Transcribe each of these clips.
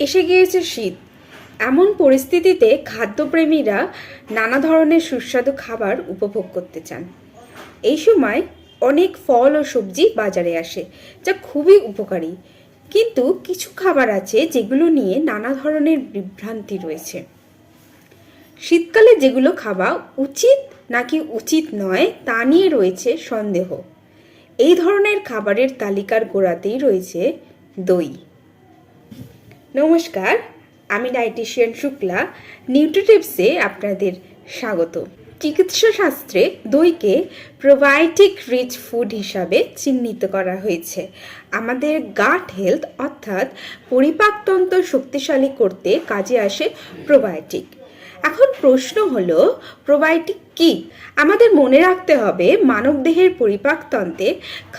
এসে গিয়েছে শীত। এমন পরিস্থিতিতে খাদ্যপ্রেমীরা নানা ধরনের সুস্বাদু খাবার উপভোগ করতে চান। এই সময় অনেক ফল ও সবজি বাজারে আসে, যা খুবই উপকারী। কিন্তু কিছু খাবার আছে যেগুলো নিয়ে নানা ধরনের বিভ্রান্তি রয়েছে। শীতকালে যেগুলো খাওয়া উচিত নাকি উচিত নয় তা নিয়ে রয়েছে সন্দেহ। এই ধরনের খাবারের তালিকার গোড়াতেই রয়েছে দই। নমস্কার, আমি ডায়েটিশিয়ান শুক্লা নিউট্রিটিভসে আপনাদের স্বাগত। চিকিৎসা শাস্ত্রে দইকে প্রোবায়োটিক রিচ ফুড হিসাবে চিহ্নিত করা হয়েছে। আমাদের গাট হেলথ অর্থাৎ পরিপাকতন্ত্র শক্তিশালী করতে কাজে আসে প্রোবায়োটিক এখন প্রশ্ন হলো প্রোবায়োটিক কি? আমাদের মনে রাখতে হবে, মানবদেহের পরিপাকতন্ত্রে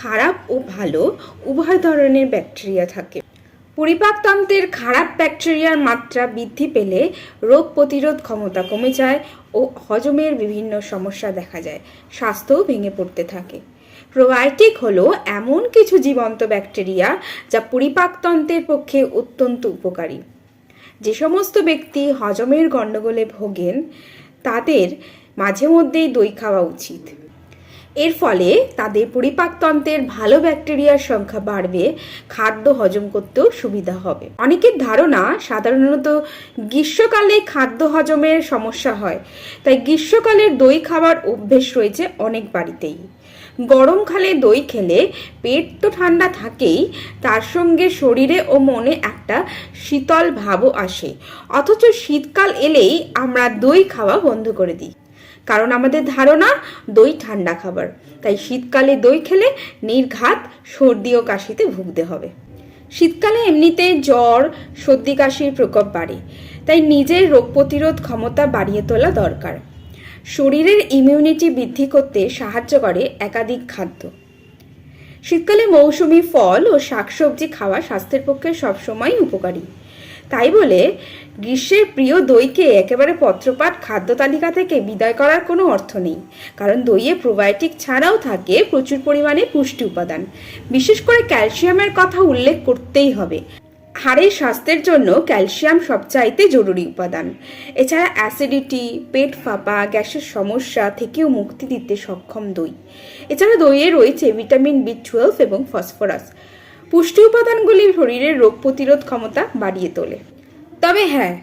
খারাপ ও ভালো উভয় ধরনের ব্যাকটেরিয়া থাকে। পরিপাকতন্ত্রের খারাপ ব্যাকটেরিয়ার মাত্রা বৃদ্ধি পেলে রোগ প্রতিরোধ ক্ষমতা কমে যায় ও হজমের বিভিন্ন সমস্যা দেখা যায়। স্বাস্থ্যও ভেঙে পড়তে থাকে। প্রোবায়োটিক হলো এমন কিছু জীবন্ত ব্যাকটেরিয়া যা পরিপাকতন্ত্রের পক্ষে অত্যন্ত উপকারী। যে সমস্ত ব্যক্তি হজমের গণ্ডগোলে ভোগেন, তাদের মাঝে মধ্যেই দই খাওয়া উচিত। এর ফলে তাদের পরিপাকতন্ত্রের ভালো ব্যাকটেরিয়ার সংখ্যা বাড়বে, খাদ্য হজম করতেও সুবিধা হবে। অনেকের ধারণা সাধারণত গ্রীষ্মকালে খাদ্য হজমের সমস্যা হয়, তাই গ্রীষ্মকালের দই খাওয়ার অভ্যেস রয়েছে অনেক বাড়িতেই। গরমকালে দই খেলে পেট তো ঠান্ডা থাকেই, তার সঙ্গে শরীরে ও মনে একটা শীতল ভাবও আসে। অথচ শীতকাল এলেই আমরা দই খাওয়া বন্ধ করে দিই। কারণ আমাদের ধারণা দই ঠান্ডা খাবার। তাই শীতকালে দই খেলে নির্ঘাত সর্দি ও কাশিতে ভুগতে হবে। শীতকালে এমনিতে জ্বর, সর্দি কাশির প্রকোপ বাড়ে, তাই নিজের রোগ প্রতিরোধ ক্ষমতা বাড়িয়ে তোলা দরকার। শরীরের ইমিউনিটি বৃদ্ধি করতে সাহায্য করে একাধিক খাদ্য। শীতকালে মৌসুমি ফল ও শাকসবজি খাওয়া স্বাস্থ্যের পক্ষে সবসময় উপকারী। তাই বলে গ্রীষ্মের প্রিয় দইকে একেবারে পত্রপাঠ খাদ্য তালিকা থেকে বিদায় করার কোনো অর্থ নেই। কারণ দইয়ে প্রোবায়োটিক ছাড়াও থাকে প্রচুর পরিমাণে পুষ্টি উপাদান। বিশেষ করে ক্যালসিয়ামের কথা উল্লেখ করতেই হবে। হাড়ের স্বাস্থ্যের জন্য ক্যালসিয়াম সবচাইতে জরুরি উপাদান। এছাড়া অ্যাসিডিটি, পেট ফাঁপা, গ্যাসের সমস্যা থেকেও মুক্তি দিতে সক্ষম দই। এছাড়া দইয়ে রয়েছে ভিটামিন বি টুয়েলভ এবং ফসফরাস। পুষ্টি উপাদানগুলি শরীরের রোগ প্রতিরোধ ক্ষমতা বাড়িয়ে তোলে। তবে হ্যাঁ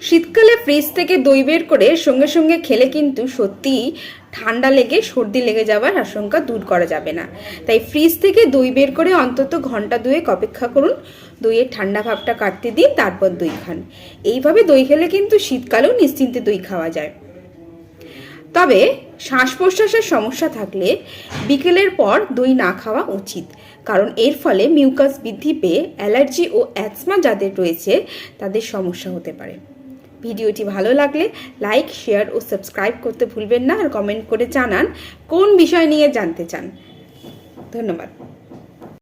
শীতকালে ফ্রিজ থেকে দই বের করে সঙ্গে সঙ্গে খেলে কিন্তু সত্যিই ঠান্ডা লেগে, সর্দি লেগে যাওয়ার আশঙ্কা দূর করা যাবে না। তাই ফ্রিজ থেকে দই বের করে অন্তত ঘণ্টা দুয়েক অপেক্ষা করুন। দইয়ের ঠান্ডা ভাবটা কাটতে দিন, তারপর দই খান। এইভাবে দই খেলে কিন্তু শীতকালেও নিশ্চিন্তে দই খাওয়া যায়। তবে শ্বাস প্রশ্বাসের সমস্যা থাকলে বিকেলের পর দই না খাওয়া উচিত। কারণ এর ফলে মিউকাস বৃদ্ধি পেয়ে অ্যালার্জি ও অ্যাজমা যাদের রয়েছে তাদের সমস্যা হতে পারে। ভিডিওটি ভালো লাগলে লাইক, শেয়ার ও সাবস্ক্রাইব করতে ভুলবেন না। আর কমেন্ট করে জানান কোন বিষয় নিয়ে জানতে চান। ধন্যবাদ।